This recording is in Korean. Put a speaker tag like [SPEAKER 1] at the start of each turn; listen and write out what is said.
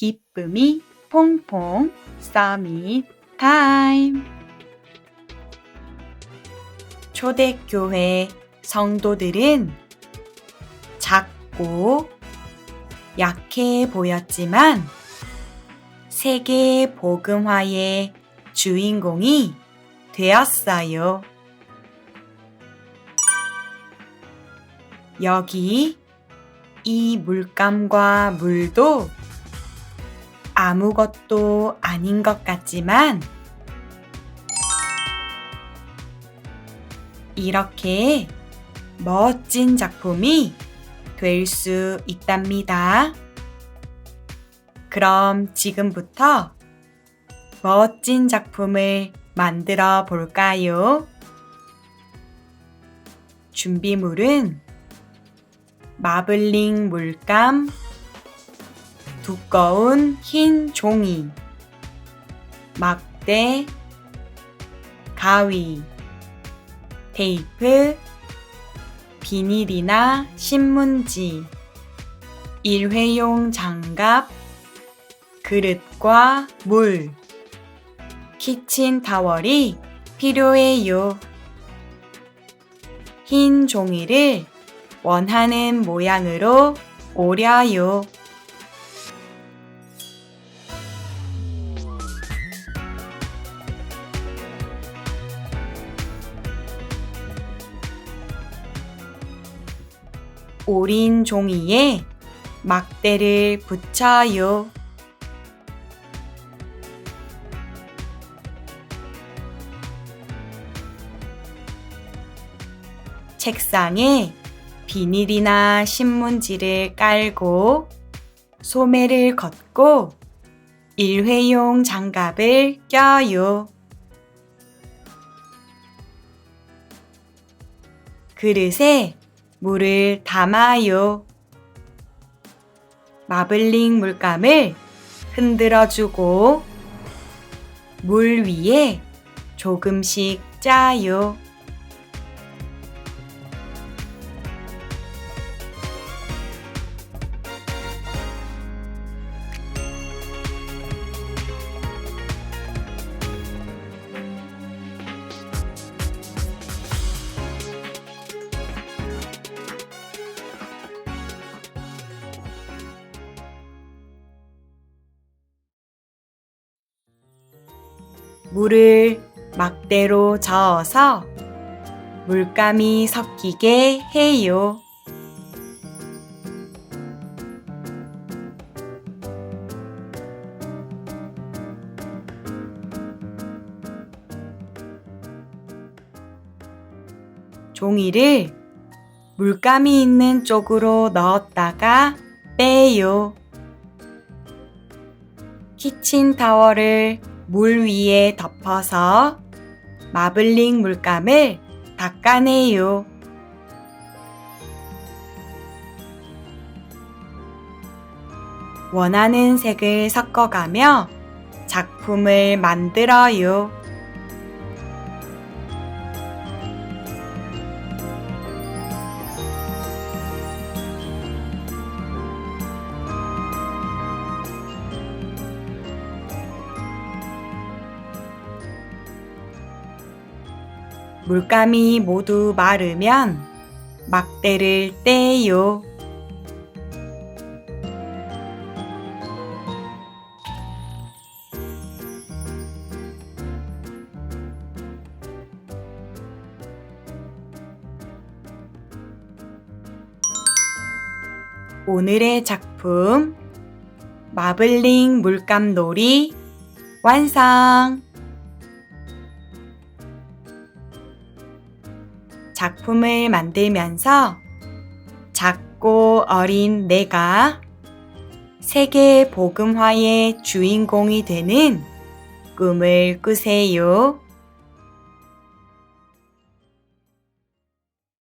[SPEAKER 1] 기쁨이 퐁퐁 서밋 타임 초대교회 성도들은 작고 약해 보였지만 세계 복음화의 주인공이 되었어요. 여기 이 물감과 물도 아무것도 아닌 것 같지만 이렇게 멋진 작품이 될 수 있답니다. 그럼 지금부터 멋진 작품을 만들어 볼까요? 준비물은 마블링 물감, 두꺼운 흰 종이, 막대, 가위, 테이프, 비닐이나 신문지, 일회용 장갑, 그릇과 물, 키친 타월이 필요해요. 흰 종이를 원하는 모양으로 오려요. 오린 종이에 막대를 붙여요. 책상에 비닐이나 신문지를 깔고 소매를 걷고 일회용 장갑을 껴요. 그릇에 물을 담아요. 마블링 물감을 흔들어 주고 물 위에 조금씩 짜요. 물을 막대로 저어서 물감이 섞이게 해요. 종이를 물감이 있는 쪽으로 넣었다가 빼요. 키친타월을 물 위에 덮어서 마블링 물감을 닦아내요. 원하는 색을 섞어가며 작품을 만들어요. 물감이 모두 마르면 막대를 떼요. 오늘의 작품 마블링 물감 놀이 완성! 작품을 만들면서 작고 어린 내가 세계 복음화의 주인공이 되는 꿈을 꾸세요.